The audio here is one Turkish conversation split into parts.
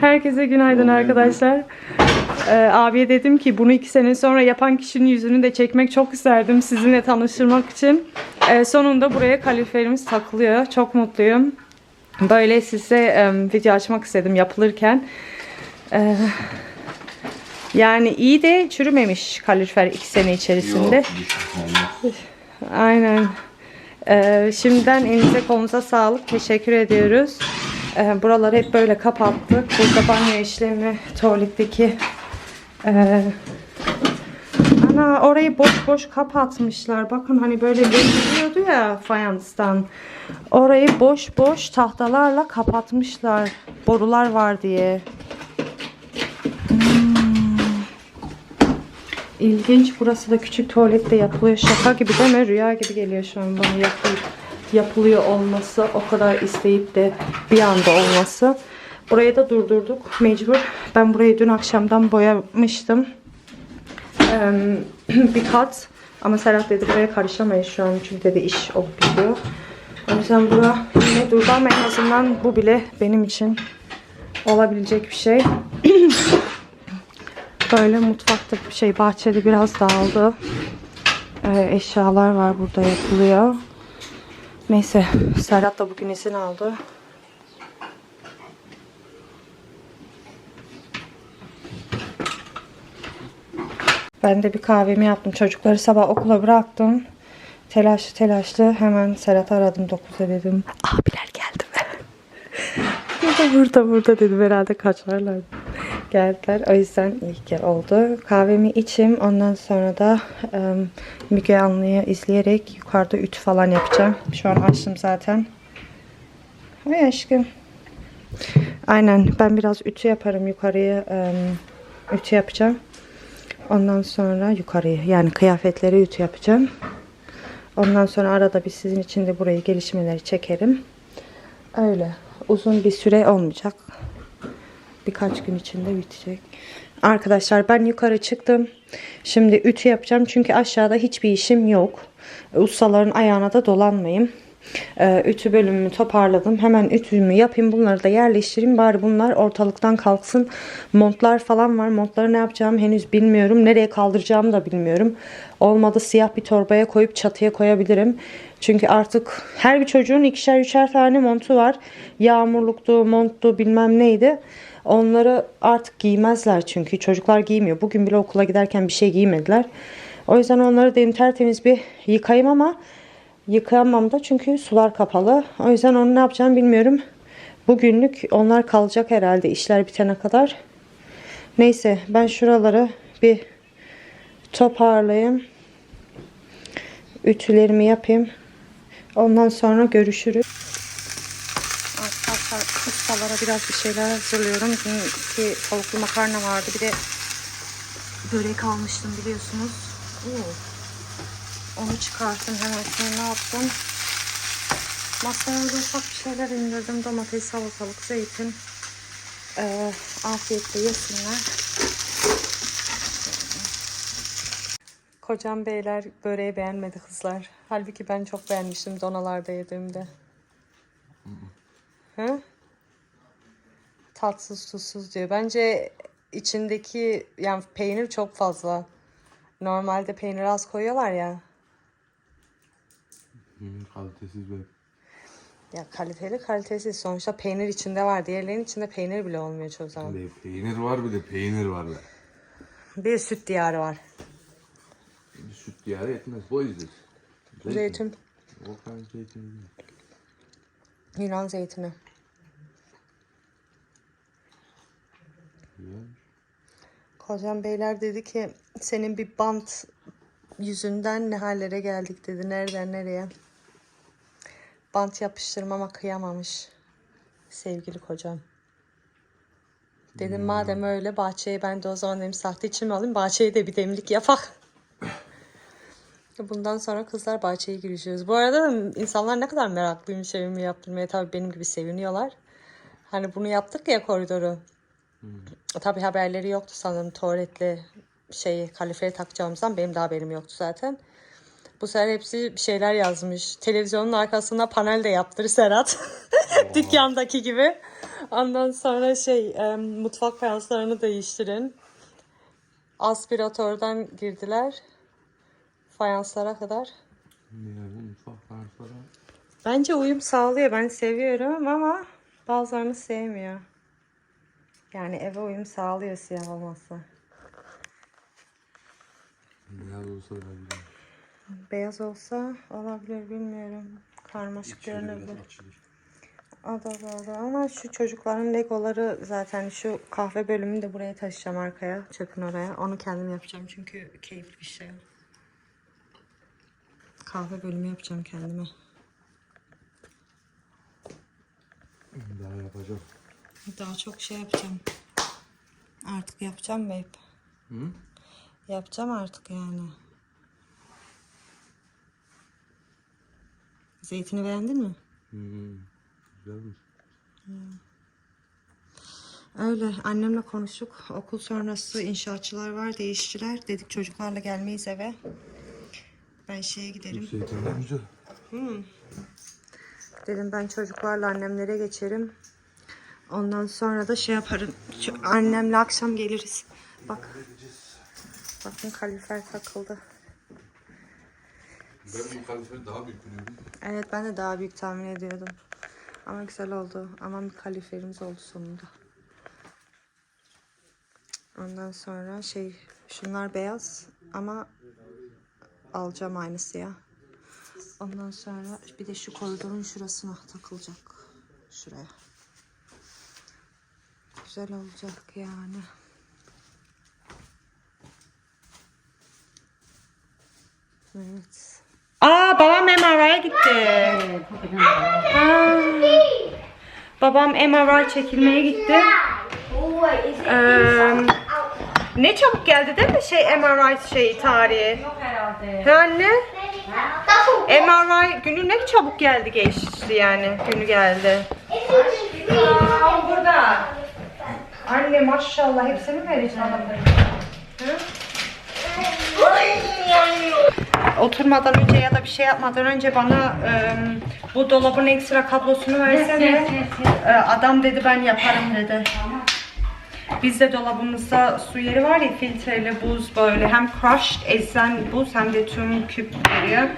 Herkese günaydın arkadaşlar. Ee, abiye dedim ki bunu iki sene sonra yapan kişinin yüzünü de çekmek çok isterdim sizinle tanıştırmak için. Ee, sonunda buraya kaloriferimiz takılıyor. Çok mutluyum. Böyle size e, video açmak istedim yapılırken. Ee, yani iyi de çürümemiş kalorifer iki sene içerisinde. Yok, olmaz. Aynen. Ee, şimdiden elinize kolunuza sağlık. Teşekkür ediyoruz. Ee, buraları hep böyle kapattık. Burada banyo işlemi, tuvaletteki ee, ana orayı boş boş kapatmışlar. Bakın hani böyle gözüküyordu ya fayanstan. Orayı boş boş tahtalarla kapatmışlar. Borular var diye. İlginç. Burası da küçük tuvalette yapılıyor. Şaka gibi değil mi? Rüya gibi geliyor şu an bana yapıl yapılıyor olması. O kadar isteyip de bir anda olması. Burayı da durdurduk. Mecbur. Ben burayı dün akşamdan boyamıştım. Ee, bir kat. Ama Serhat dedi buraya karışamayız şu an. Çünkü dedi iş olup gidiyor. O yüzden bura yine durdu ama en azından bu bile benim için olabilecek bir şey. Böyle mutfakta bir şey bahçede biraz dağıldı. Ee, eşyalar var burada yapılıyor. Neyse Serhat da bugün izin aldı. Ben de bir kahvemi yaptım. Çocukları sabah okula bıraktım. Telaşlı telaşlı hemen Serhat'ı aradım 9'da dedim. Abiler geldi mi? burada burada burada dedim herhalde kaçarlar. Geldiler. O yüzden iyi ki oldu. Kahvemi içeyim. Ondan sonra da e, Müge Anlı'yı izleyerek yukarıda ütü falan yapacağım. Şu an açtım zaten. Ay aşkım. Aynen. Ben biraz ütü yaparım yukarıya. E, ütü yapacağım. Ondan sonra yukarıyı yani kıyafetleri ütü yapacağım. Ondan sonra arada bir sizin için de burayı gelişmeleri çekerim. Öyle. Uzun bir süre olmayacak. Birkaç gün içinde bitecek. Arkadaşlar ben yukarı çıktım. Şimdi ütü yapacağım. Çünkü aşağıda hiçbir işim yok. Ustaların ayağına da dolanmayayım. Ee, ütü bölümümü toparladım. Hemen ütümü yapayım. Bunları da yerleştireyim. Bari bunlar ortalıktan kalksın. Montlar falan var. Montları ne yapacağım henüz bilmiyorum. Nereye kaldıracağımı da bilmiyorum. Olmadı siyah bir torbaya koyup çatıya koyabilirim. Çünkü artık her bir çocuğun ikişer üçer tane montu var. Yağmurluktu, monttu bilmem neydi. Onları artık giymezler çünkü çocuklar giymiyor. Bugün bile okula giderken bir şey giymediler. O yüzden onları dedim tertemiz bir yıkayayım ama yıkayamam da çünkü sular kapalı. O yüzden onu ne yapacağım bilmiyorum. Bugünlük onlar kalacak herhalde işler bitene kadar. Neyse ben şuraları bir toparlayayım. Ütülerimi yapayım. Ondan sonra görüşürüz. Ustalara biraz bir şeyler hazırlıyorum. Dünkü tavuklu makarna vardı. Bir de börek almıştım biliyorsunuz. Oo. Onu çıkarttım hemen sonra ne yaptım? Masaya da ufak bir şeyler indirdim. Domates, salatalık, zeytin. Ee, afiyetle yesinler. Kocam beyler böreği beğenmedi kızlar. Halbuki ben çok beğenmiştim donalarda yediğimde. Hı? Tatsız tuzsuz diyor. Bence içindeki yani peynir çok fazla. Normalde peynir az koyuyorlar ya. Hmm, Kalitesiz böyle. Ya kaliteli kalitesiz. Sonuçta peynir içinde var. Diğerlerinin içinde peynir bile olmuyor çoğu zaman. Bir peynir var bir de peynir var be. Bir süt diyarı var. Bir süt diyarı yetmez. Bu yüzden. Zeytin. O kadar zeytin değil. Yunan zeytini. Kocam beyler dedi ki senin bir bant yüzünden ne hallere geldik dedi. Nereden nereye? Bant yapıştırmama kıyamamış. Sevgili kocam. Dedim madem öyle bahçeye ben de o zaman dedim sahte içimi alayım bahçeye de bir demlik yapak. Bundan sonra kızlar bahçeye girişiyoruz. Bu arada insanlar ne kadar meraklıymış evimi yaptırmaya. Tabii benim gibi seviniyorlar. Hani bunu yaptık ya koridoru. Tabii haberleri yoktu sanırım tuvaletle şeyi kaliferi takacağımızdan benim de haberim yoktu zaten. Bu sefer hepsi bir şeyler yazmış. Televizyonun arkasında panel de yaptır Serhat. Dükkandaki gibi. Ondan sonra şey e, mutfak fayanslarını değiştirin. Aspiratörden girdiler. Fayanslara kadar. Mutfak falan. Bence uyum sağlıyor. Ben seviyorum ama bazılarını sevmiyor. Yani eve uyum sağlıyor siyah olması. Beyaz olsa güzel. Beyaz olsa olabilir bilmiyorum. Karmaşık görünebilir. O da doğru ama şu çocukların legoları zaten şu kahve bölümünü de buraya taşıyacağım arkaya. Çöpün oraya. Onu kendim yapacağım çünkü keyifli bir şey. Kahve bölümü yapacağım kendime. Daha yapacağım. Daha çok şey yapacağım. Artık yapacağım babe. Hı? Yapacağım artık yani. Zeytini beğendin mi? Hmm. Güzelmiş. Öyle annemle konuştuk. Okul sonrası inşaatçılar var, değişçiler. Dedik çocuklarla gelmeyiz eve. Ben şeye giderim. Zeytinler güzel. Dedim ben çocuklarla annemlere geçerim. Ondan sonra da şey yaparım. Şu annemle akşam geliriz. Bak. Bakın kalifer takıldı. Ben bu kaliferi daha büyük biliyordum. Evet ben de daha büyük tahmin ediyordum. Ama güzel oldu. Ama bir kaliferimiz oldu sonunda. Ondan sonra şey şunlar beyaz ama alacağım aynısı ya. Ondan sonra bir de şu koridorun şurasına takılacak. Şuraya. Güzel olacak yani. Evet. Aa babam MRI'ye gitti. Babam MRI çekilmeye gitti. Ee, ne çabuk geldi değil mi şey MRI şey tarihi? Yok herhalde. He anne? MRI günü ne çabuk geldi geçti yani günü geldi. burada. Anne maşallah hepsini vereceğim. Oturmadan önce ya da bir şey yapmadan önce bana e, bu dolabın ekstra kablosunu versene. E, adam dedi ben yaparım dedi. Bizde dolabımızda su yeri var ya filtreli buz böyle hem crushed ezen buz hem de tüm küp veriyor.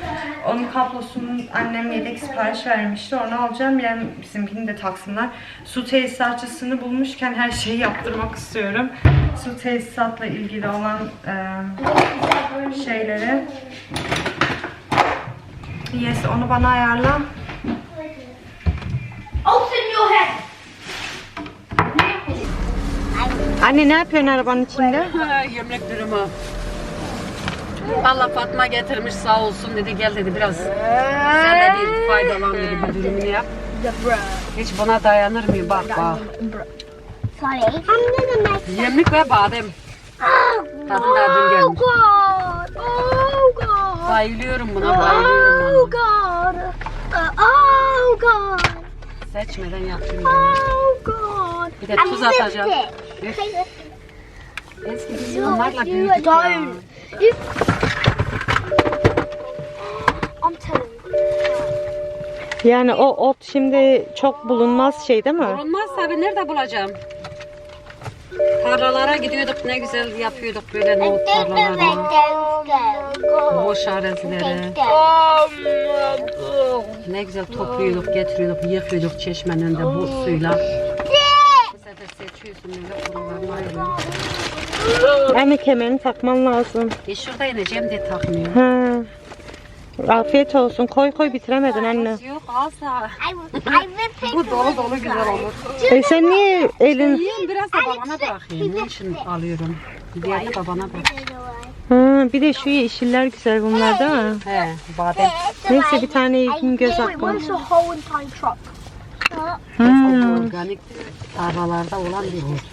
Onun kablosunun annem yedek sipariş vermişti. Onu alacağım. Yani bizimkini de taksınlar. Su tesisatçısını bulmuşken her şeyi yaptırmak istiyorum. Su tesisatla ilgili olan e, şeyleri. Yes onu bana ayarla. Anne ne yapıyorsun arabanın içinde? Ha, Gömlek durumu. Allah Fatma getirmiş sağ olsun dedi gel dedi biraz sen de bir faydalan dedi bu durumunu yap. Hiç buna dayanır mı bak bak. Sorry. Yemlik ve badem. Kadın daha dün gelmiş. God. Oh God. Bayılıyorum buna bayılıyorum Oh. God. Oh God. Seçmeden yapıyorum. Oh God. Bir de tuz atacağım. Üf. Eski biz onlarla You büyüdük ya. Yani o ot şimdi çok bulunmaz şey değil mi? Olmaz tabii nerede bulacağım? Tarlalara gidiyorduk ne güzel yapıyorduk böyle nohut tarlalarına. Boş arazilere. Ne güzel topluyorduk, getiriyorduk, yıkıyorduk çeşmenin önünde bu suyla. Bu sefer seçiyorsun öyle kurularını ayırıyorsun. Anne kemerini takman lazım. E şurada ineceğim diye takmıyor. Ha. Afiyet olsun. Koy koy bitiremedin anne. Yok pick Bu dolu dolu güzel olur. E sen niye elin... Yiyin biraz da babana bırakayım. Ne için alıyorum? Diğer de babana bırak. Ha, bir de şu yeşiller güzel bunlar değil mi? He, badem. Neyse bir tane ilgin göz truck? Hmm. Organik tarlalarda olan bir ot.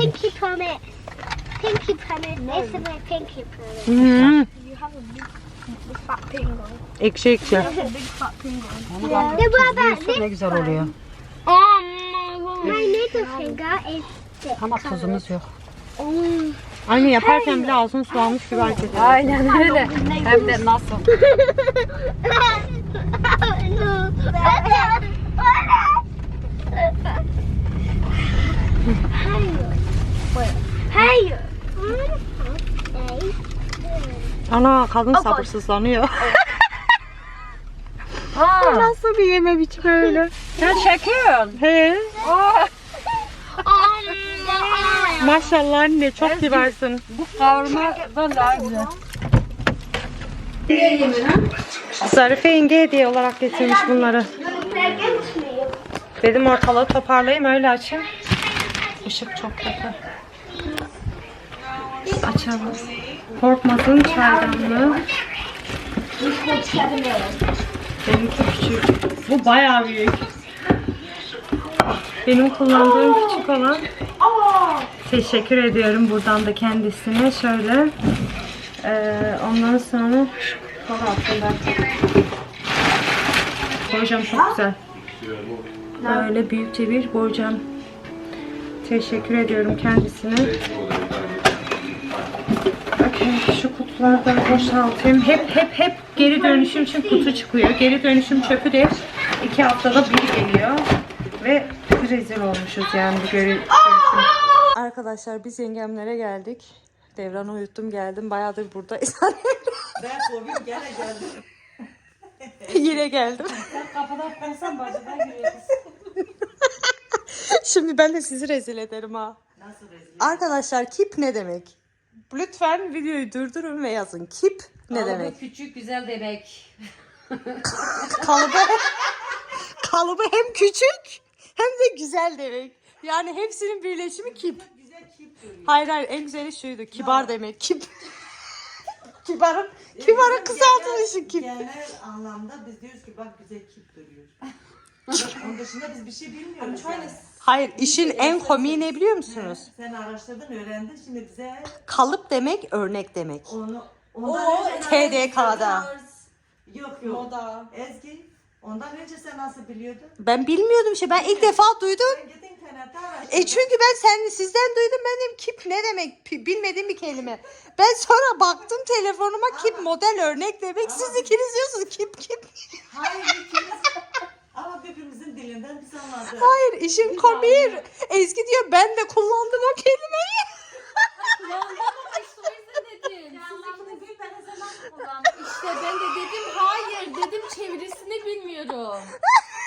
Pinky permit. Pinky permit. It's my pinky permit. Hmm. You have a big, fat. Ekşi ekşi. Big fat pig on. Onu da tuzluyorsun ne güzel oluyor. Um, my little finger is thick. Ama tuzumuz yok. Oh, Aynı yaparken bile ağzını sulanmış gibi hareket ediyor. Aynen öyle. Hem de nasıl? Hey. Ana kadın sabırsızlanıyor. Ha, Nasıl bir yeme biçimi öyle? sen çekiyorsun. He. Maşallah anne çok kibarsın. Bu kavurmadan daha güzel. Zarife yenge hediye olarak getirmiş bunları. Dedim ortalığı toparlayayım öyle açayım. Işık çok kötü. Açalım. Korkmasın çaydanlığı. Benimki küçük. Bu bayağı büyük. Benim kullandığım küçük olan. Teşekkür ediyorum buradan da kendisine. Şöyle. Ee, ondan sonra kupa altında. Borcam çok güzel. Böyle büyükçe bir borcam. Teşekkür ediyorum kendisine. Bakın şu kutuları da boşaltayım. Hep hep hep geri dönüşüm için kutu çıkıyor. Geri dönüşüm çöpü de iki haftada bir geliyor. Ve rezil olmuşuz yani bu geri dönüşüm. Arkadaşlar biz yengemlere geldik. Devran'ı uyuttum geldim. Bayağıdır buradayız. Ben kovayım gene geldim. Yine geldim. Kapıdan kalsam bacıdan giriyorsun. Şimdi ben de sizi rezil ederim ha. Nasıl rezil? Arkadaşlar kip ne demek? Lütfen videoyu durdurun ve yazın. Kip ne demek? Küçük güzel demek. Kalıbı kalıbı hem küçük hem de güzel demek. Yani hepsinin birleşimi kip. Güzel kip duruyor. Hayır hayır en güzeli şuydu. Kibar demek. Kip. Kibarın, kibarın kısaltılışı kip. Genel anlamda biz diyoruz ki bak güzel kip duruyor. Onun dışında biz bir şey bilmiyoruz yani. Hayır işin en komiği ne biliyor musunuz? Sen araştırdın, öğrendin. Şimdi bize Kalıp demek örnek demek. onu ondan önce TDK'da. Yok yok. Moda. Ezgi, ondan önce sen nasıl biliyordun? Ben bilmiyordum işte. Ben ilk defa duydum. Sen git internette araştır. E çünkü ben sen sizden duydum ben dedim kip ne demek Pi- bilmediğim bir kelime. Ben sonra baktım telefonuma kip model örnek demek. Siz ikiniz diyorsunuz kip kip. Hayır ikimiz. Ama birbirimizin dilinden biz anladık. Hayır işin komiği. Ezgi diyor ben de kullandım o kelimeyi. Kullandım ama işte o yüzden dedim. İşte ben de dedim hayır dedim çevirisini bilmiyorum.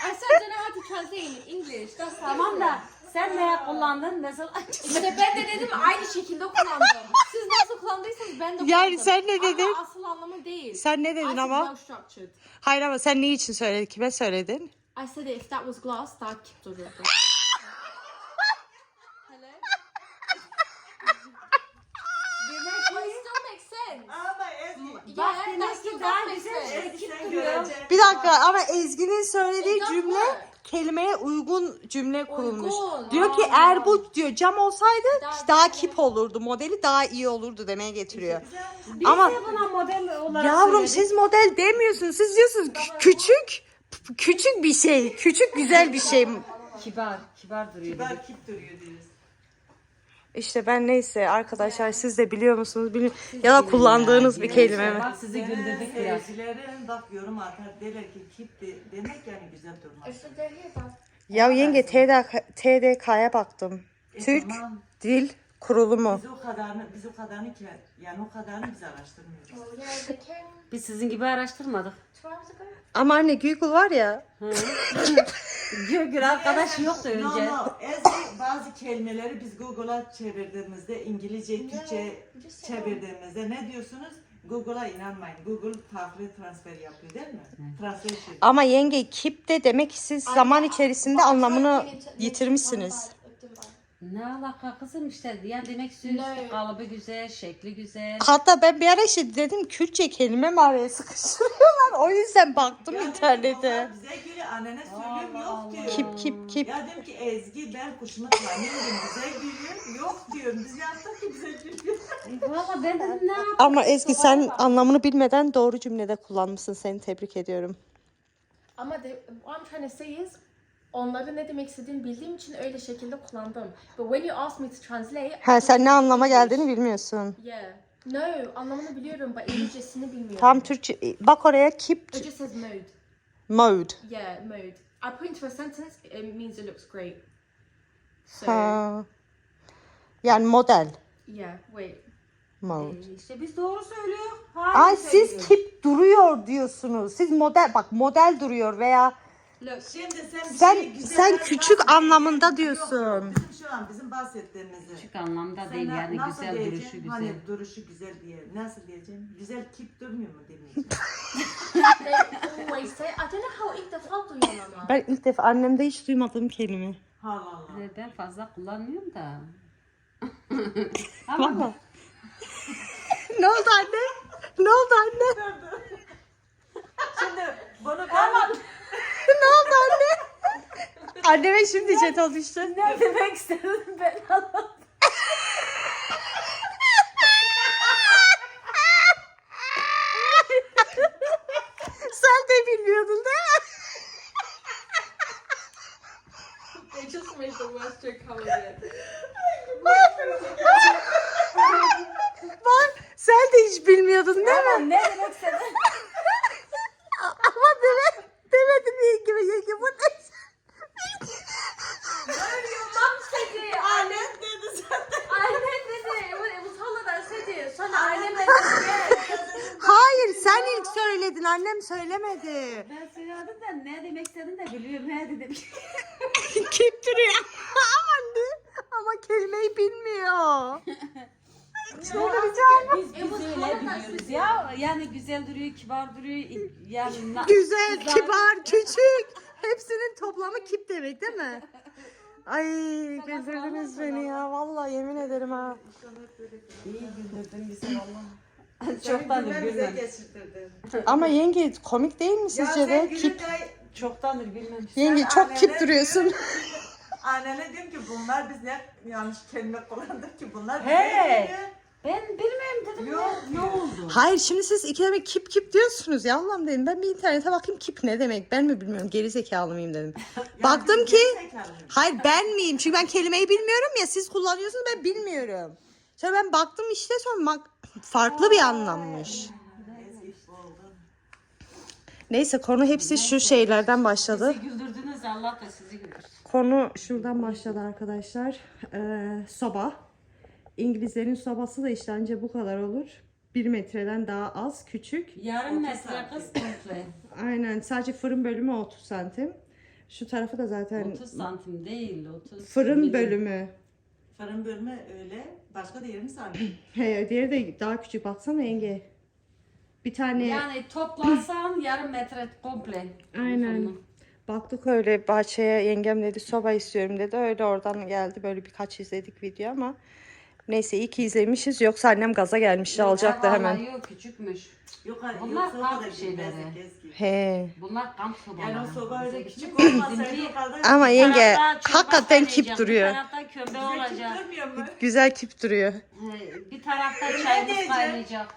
I said I don't know how to translate in English. That's Tamam da sen neye kullandın? Mesela İşte ben de dedim aynı şekilde kullandım. Siz nasıl kullandıysanız ben de kullandım. Yani sen ne dedin? Ama asıl anlamı değil. Sen ne I dedin said ama? well structured. Hayır ama sen ne için söyledin? Kime söyledin? I said if that was glass, that keep duruyordu. Hello? But it still makes sense. Ama Ezgi. Yeah, demek that ki still daha does make güzel sense. şey. Ezgi sen göreceksin. Bir dakika ama Ezgi'nin söylediği does cümle. Kelimeye uygun cümle kurulmuş. Uygun. Diyor ki eğer bu diyor cam olsaydı Daha daha kip olurdu. Modeli daha iyi olurdu demeye getiriyor. biz Ama- de buna model olarak Yavrum söyledik. siz model demiyorsunuz. Siz diyorsunuz kü- küçük küçük bir şey. Küçük güzel bir şey. Kibar, kibar duruyor. Kibar kip duruyor diyoruz. İşte ben neyse arkadaşlar siz de biliyor musunuz? Bilmiyorum. Ya da kullandığınız bir kelime mi? Bak sizi güldürdük biraz. seyircilerin bak yorum atar derler ki kip de, demek yani güzel durmaz. Ya yenge TDK, TDK'ya baktım. Türk E, tamam. Dil Kurulumu. Biz o kadarını biz o kadarını ki yani o kadarını biz araştırmıyoruz. Biz sizin gibi araştırmadık. Ama anne Google var ya. Gürgür arkadaş yoktu No önce. no. Ezgi bazı kelimeleri biz Google'a çevirdiğimizde İngilizce, Türkçe çevirdiğimizde ne diyorsunuz? Google'a inanmayın. Google farklı transfer yapıyor değil mi? Transfer çeviriyor. Ama yenge kip de demek ki siz zaman içerisinde anlamını yitirmişsiniz. Ne alaka kızım işte yani demek istiyoruz ki kalıbı güzel, şekli güzel. Hatta ben bir ara işte dedim Kürtçe kelime mi araya sıkıştırıyorlar. O yüzden baktım Ya internete. dedim, Bize göre annene söylüyorum yok diyor. Kip kip kip. Ya dedim ki Ezgi ben kuşumu tanıyorum bize gülüyor. Yok diyorum biz yaptık ki bize gülüyor. E, Valla ben dedim ne yapayım? Ama Ezgi sen anlamını bilmeden doğru cümlede kullanmışsın. Seni tebrik ediyorum. Ama what I'm trying to say is, onları ne demek istediğini bildiğim için öyle şekilde kullandım. But when you ask me to translate, Ha sen ne anlama geldiğini bilmiyorsun. yeah. No, anlamını biliyorum but İngilizcesini bilmiyorum. Tam Türkçe bak oraya keep It just says mode. mode. Yeah, mode. I put into a sentence, it means it looks great. So, Ha. Yani model yeah, wait. mode. İşte biz doğru söylüyor. Hayır Ay siz keep duruyor diyorsunuz. Siz model bak model duruyor veya Look, Şimdi sen bir sen şey güzel sen bahsettin. küçük anlamında diyorsun. Bizim şu an bizim bahsettiğimizi. Küçük anlamda Sen değil na- yani nasıl güzel diyeceksin? duruşu güzel. Hani duruşu güzel diye. Nasıl diyeceğim? Güzel kip durmuyor mu demeyeceğim. they always say, I don't know how ilk defa duyuyorum ama. Ben ilk defa annemde hiç duymadığım kelime. Allah Allah. Ben fazla kullanmıyorum da. Ama Valla. ne oldu anne? Ne oldu anne? Şimdi bunu ben... ne oldu anne? Anneme şimdi jet düştü. ne demek istedim ben anlamadım. Sen de bilmiyordun değil mi? They just made the worst joke ever. Bak sen de hiç bilmiyordun değil mi? Ne demek istedim? Ama deme, demedin yenge yenge bu ne? Mum said it. Annem dedi zaten. Annem dedi. It was, it was Hala that said it. Sonra annem dedi. Hayır sen söyledin annem söylemedi. Ben söyledim de ne demek istedim de biliyorum. He dedim. Kim duruyor? Aman ne? Ama kelimeyi bilmiyor. Çıldıracağım. Biz, biz öyle biliyoruz ya. Yani güzel duruyor, kibar duruyor. Yani na- Güzel, kibar, küçük. Hepsinin toplamı kip demek değil mi? Ay güldürdünüz beni ya. Vallahi yemin ederim ha. İyi güldürdün bizi valla. Çoktandır Günler bize gülmem. geçirtirdin. Ama yenge komik değil mi Ya sizce sen de? Kip. gülünce Çoktandır gülmem. Yenge Sen çok kip annene duruyorsun. annene diyorum ki bunlar biz ne yanlış kelime kullandık ki bunlar bize He. gülüyor. Ben bilmem dedim. Yok. Ne, ne oldu? Hayır şimdi siz iki demek kip kip diyorsunuz ya Allah'ım dedim. Ben bir internete bakayım kip ne demek. Ben mi bilmiyorum geri zekalı mıyım dedim. Yani Baktım ki hayır ben miyim? Çünkü ben kelimeyi bilmiyorum ya siz kullanıyorsunuz ben bilmiyorum. Sonra ben baktım işte sonra bak farklı bir anlammış. Neyse konu hepsi şu şeylerden başladı. Güldürdünüz Allah da sizi güldürsün. Konu şuradan başladı arkadaşlar. Ee, soba. İngilizlerin sobası da işte anca bu kadar olur. Bir metreden daha az, küçük. Yarım 30 metre kız komple. Aynen sadece fırın bölümü 30 santim. Şu tarafı da zaten 30 santim değil 30. fırın bölümü. Fırın bölümü öyle. Başka da 20 santim. He, diğeri de daha küçük. Baksana yenge. Bir tane Yani toplasan yarım metre komple. Aynen. baktık öyle bahçeye yengem dedi soba istiyorum dedi. Öyle oradan geldi böyle birkaç izledik video ama neyse iyi ki izlemişiz. Yoksa annem gaza gelmişti alacaktı hemen. Yok küçükmüş. Yok. Bunlar yok, farklı şeyleri. He. Bunlar kamp sobaları. Yani o soba öyle küçük olmasaydı bizimki o kadar. Ama yenge hakikaten kip duruyor. Bir tarafta kömbe olacak. kim durmuyor mu? Güzel kip duruyor. He, Bir tarafta çayımız kaynayacak.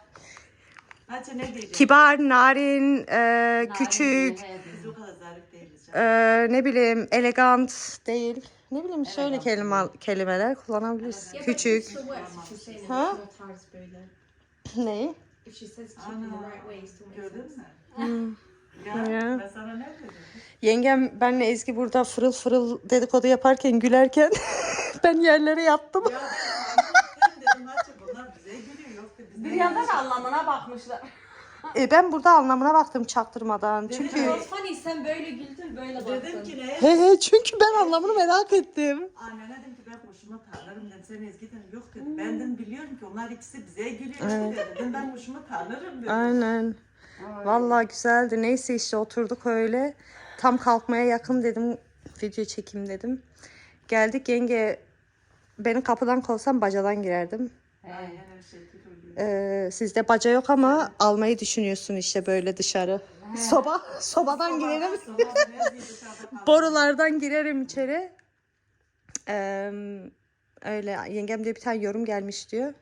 Hacı ne diyeceğim? Kibar, narin, e, Narin küçük, diye, he, Biz o kadar zarif değiliz. canım. e, ne bileyim elegant değil. Ne bileyim şöyle kelime, kelimeler kullanabiliriz. Küçük. It's the worst if she's saying it Huh? four times böyle. Ne? If she says keep in the right way, it still makes Gördün mü? Ya, Ya. ben sana ne dedim? Yengem benle Ezgi burada fırıl fırıl dedikodu yaparken gülerken ben yerlere yattım. Ya ben dedim bunlar bize gülüyor. Yoksa biz Bir yandan anlamına bakmışlar. E, ben burada anlamına baktım çaktırmadan. Çünkü funny sen böyle güldün böyle Dedim baktın. ki ne? he he çünkü ben anlamını merak ettim. Annene dedim ki ben hoşuma tarlarım dedim. Sen Ezgi dedim. Yok dedim. Ben dedim biliyorum ki onlar ikisi bize gülüyor. Dedim ben hoşuma tarlarım dedim. Aynen. Vallahi güzeldi. Neyse işte oturduk öyle. Tam kalkmaya yakın dedim. Video çekeyim dedim. Geldik yenge beni kapıdan kovsam bacadan girerdim. Aynen her şey. Ee, sizde baca yok ama almayı düşünüyorsun işte böyle dışarı. Soba, sobadan girerim. Borulardan girerim içeri. Ee, öyle yengem de bir tane yorum gelmiş diyor.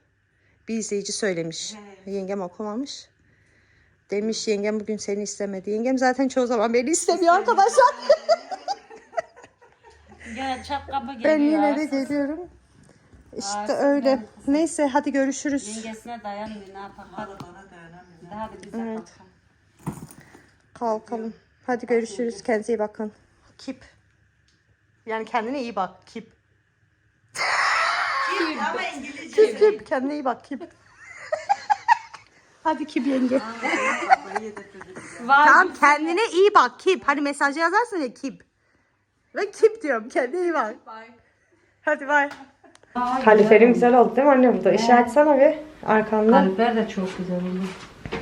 Bir izleyici söylemiş. Yengem okumamış. Demiş yengem bugün seni istemedi. Yengem zaten çoğu zaman beni istemiyor arkadaşlar. Gel şapkamı geliyor. Ben yine de geliyorum. İşte Arsız öyle. ben. Neyse hadi görüşürüz. Yengesine dayanmıyor ne yapalım. Hadi Bana dayanamıyorum. hadi bize Evet. bakalım. Kalkalım. Hadi görüşürüz. Kendinize iyi bakın. Kip. Yani kendine iyi bak. Kip. Ama İngilizce. Kip kip. Kendine iyi bak. Kip. Hadi Kip yenge. Tamam kendine iyi bak Kip. Hani mesajı yazarsın ya Kip. Ben Kip diyorum. Kendine iyi bak. Hadi bay. Kaliferim güzel oldu değil mi anne burada? Işığı açsana bir arkanda. Kalifer de çok güzel oldu.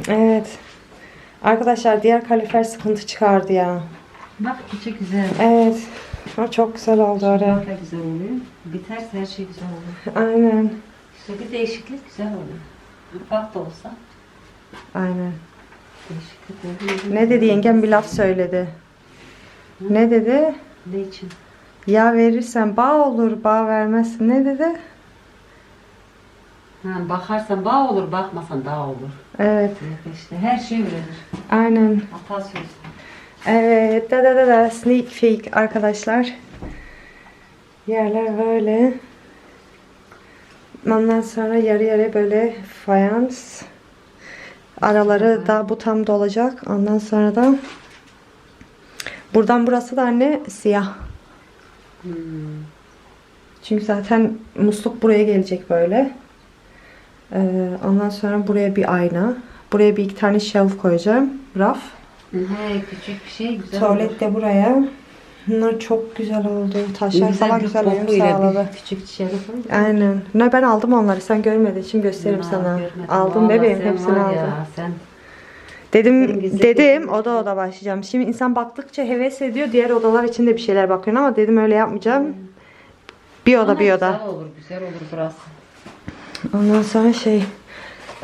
Evet. Arkadaşlar diğer kalifer sıkıntı çıkardı ya. Bak küçük güzel. Evet. O çok güzel oldu oraya. Çok da güzel oluyor. Biterse her şey güzel oluyor. Aynen. İşte bir değişiklik güzel oluyor. Ufak da olsa Aynen. değişiklik oluyor. Ne dedi yengem bir laf söyledi. Ne dedi? Ne için? Ya verirsen bağ olur, bağ vermezsin. Ne dedi? Ha, bakarsan bağ olur, bakmasan dağ olur. Evet, işte her şey öyledir. aynen. Atasözü. Evet, da da da da sneak peek arkadaşlar. Yerler böyle. Ondan sonra yarı yarı böyle fayans. Araları da bu tam dolacak. Ondan sonra da buradan burası da anne siyah. Hmm. Çünkü zaten musluk buraya gelecek böyle. Ee, ondan sonra buraya bir ayna. Buraya bir iki tane shelf koyacağım. Raf. He, küçük bir şey güzel olur. Tuvalet de buraya. Bunlar çok güzel oldu. Taşlar falan bir güzel uyum sağladı. küçük çiçeği koy. Aynen. Ne ben aldım onları. Sen görmedin. Şimdi gösteririm sana. görmedim. Aldım Vallahi bebeğim. Hepsini aldım. Ya, sen Dedim dedim oda oda başlayacağım. Şimdi insan baktıkça heves ediyor. Diğer odalar için de bir şeyler bakıyorsun ama dedim öyle yapmayacağım. Bir oda Ama bir oda. Güzel olur, güzel olur burası. Ondan sonra şey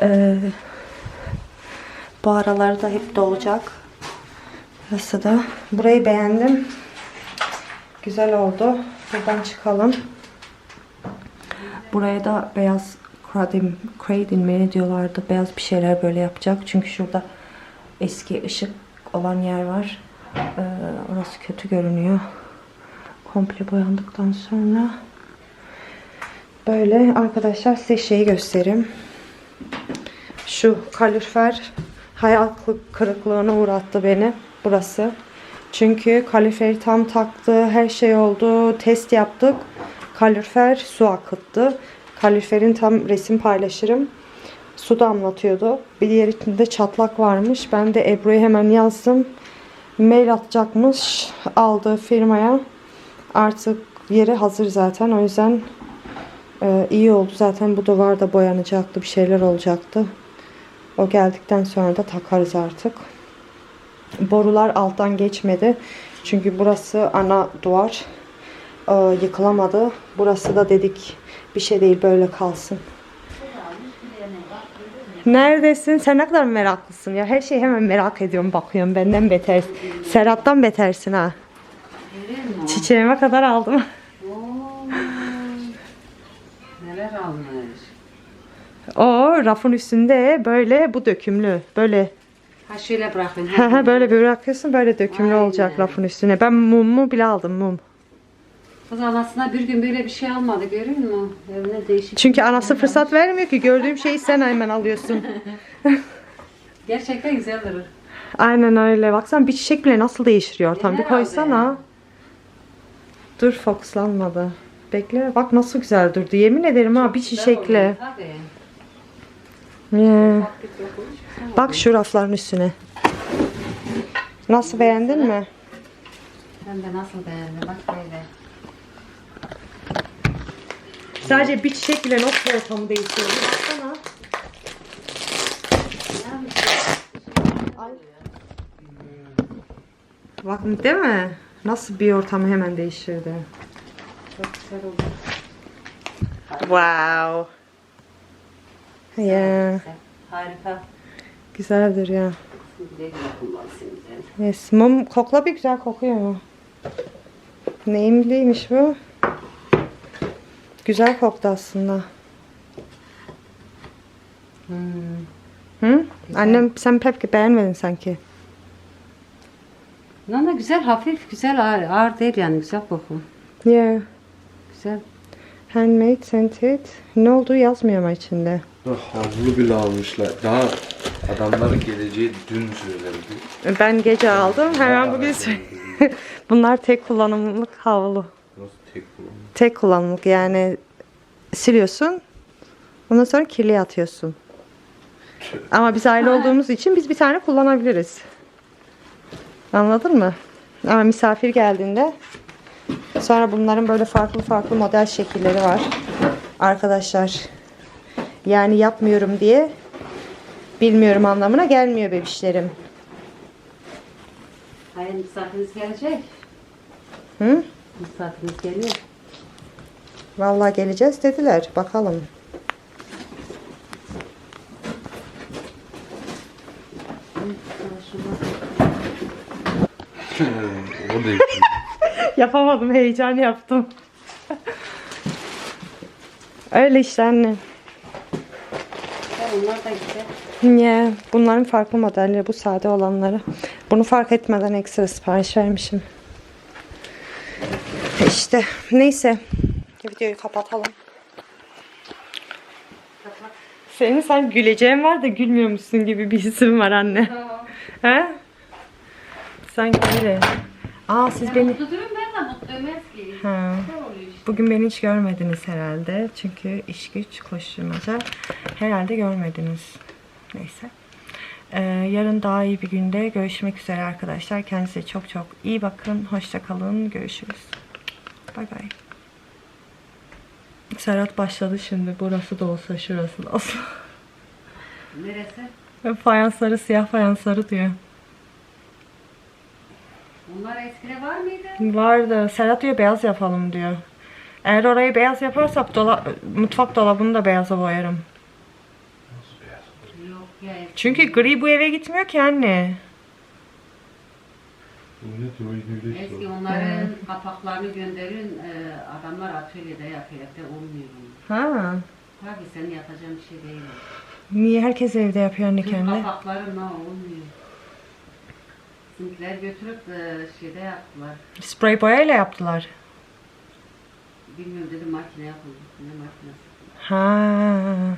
eee bu aralarda hep dolacak. Burası da. Burayı beğendim. Güzel oldu. Buradan çıkalım. Buraya da beyaz kradin, kradin mi ne diyorlardı. Beyaz bir şeyler böyle yapacak. Çünkü şurada eski ışık olan yer var. Eee, orası kötü görünüyor. Komple boyandıktan sonra Böyle arkadaşlar size şeyi göstereyim. Şu kalorifer hayal kırıklığına uğrattı beni burası. Çünkü kaloriferi tam taktı, her şey oldu, test yaptık. Kalorifer su akıttı. Kaloriferin tam resim paylaşırım. Su damlatıyordu. Bir diğer içinde çatlak varmış. Ben de Ebru'ya hemen yazdım. Mail atacakmış aldığı firmaya. Artık yeri hazır zaten. O yüzden ee, iyi oldu. Zaten bu duvar da boyanacaktı. Bir şeyler olacaktı. O geldikten sonra da takarız artık. Borular alttan geçmedi. Çünkü burası ana duvar. Ee, yıkılamadı. Burası da dedik bir şey değil böyle kalsın. Neredesin? Sen ne kadar meraklısın ya. Her şeyi hemen merak ediyorum, bakıyorum. Benden beter. Serhat'tan betersin ha. Çiçeğime kadar aldım. Oo. Neler almış. O rafın üstünde böyle bu dökümlü. Böyle Ha şöyle bırakın. Böyle bırakıyorsun böyle dökümlü Aynen. olacak rafın üstüne. Ben mumu bile aldım mum. Kız anasına bir gün böyle bir şey almadı görüyor musun? Evine değişik. Çünkü anası fırsat vermiyor ki gördüğüm şeyi sen hemen alıyorsun. Gerçekten güzel durur. Aynen öyle. Baksana bir çiçek bile nasıl değiştiriyor tam. Bir Herhalde. koysana. Dur fokuslanmadı. Bekle bak nasıl güzel durdu. Yemin ederim ha bir çiçekle. Tabii. Yeah. Bak bir dokunuş güzel Bak şu rafların üstüne. Nasıl beğendin mi? Ben de nasıl beğendim bak böyle. Sadece bir çiçek bile nasıl ortamı değiştiriyor. Baksana. Bakın değil mi? Nasıl bir ortamı hemen değiştirdi. Çok güzel oldu. Wow. Ya Harika. güzeldir ya. Yes. Mum kokla bir güzel kokuyor? Neyimliymiş bu? Güzel koktu aslında. Hmm. Hı? Annem sen pek beğenmedin sanki. Ama güzel hafif güzel ağır, ağır değil yani güzel koku. Yeah. Güzel. Handmade, scented. Ne olduğu yazmıyor ama içinde. Ah, havlu bile almışlar. Daha adamların geleceği dün söylendi. Ben gece aldım. Hemen bugün. Bunlar tek kullanımlık havlu. Tek kullanımlık yani siliyorsun. Ondan sonra kirliye atıyorsun. Ama biz aile olduğumuz için biz bir tane kullanabiliriz. Anladın mı? Ama misafir geldiğinde sonra bunların böyle farklı farklı model şekilleri var. Arkadaşlar yani yapmıyorum diye bilmiyorum anlamına gelmiyor bebişlerim. Hayır misafiriniz gelecek. Hı? Misafiriniz geliyor. Vallahi geleceğiz dediler. Bakalım. o değil. Yapamadım. Heyecan yaptım. Öyle işte anne. Onlar da güzel. Ya bunların farklı modelleri bu sade olanları. Bunu fark etmeden ekstra sipariş vermişim. İşte neyse. Videoyu kapatalım. Senin sen güleceğin var da gülmüyormuşsun gibi bir isim var anne. He? Sanki öyle. Aa siz beni... Mutlu durun ben de mutluyum eski. Ha. Bugün beni hiç görmediniz herhalde. Çünkü iş güç koşturmaca. Herhalde görmediniz. Neyse. Ee, yarın daha iyi bir günde görüşmek üzere arkadaşlar. Kendinize çok çok iyi bakın. Hoşça kalın. Görüşürüz. Bay bay. Serhat başladı şimdi. Burası da olsa şurası da olsa. Neresi? fayansları siyah fayansları diyor. Bunlar eskide var mıydı? Vardı. Serhat diyor beyaz yapalım diyor. Eğer orayı beyaz yaparsak dola mutfak dolabını da beyaza boyarım. Yok ya. Çünkü gri bu eve gitmiyor ki anne. Eski onların kapaklarını gönderin. e, adamlar atölyede yapıyor. Evde olmuyor. onlar. Ha. Tabii senin yapacağın bir şey değil. Niye herkes evde yapıyor anne Tüm kendi? kapakları ne olmuyor. Bizimkiler götürüp e, şeyde yaptılar. Sprey boyayla yaptılar. Bilmiyorum dedim makine yapıldı. Ne makinesi? Ha.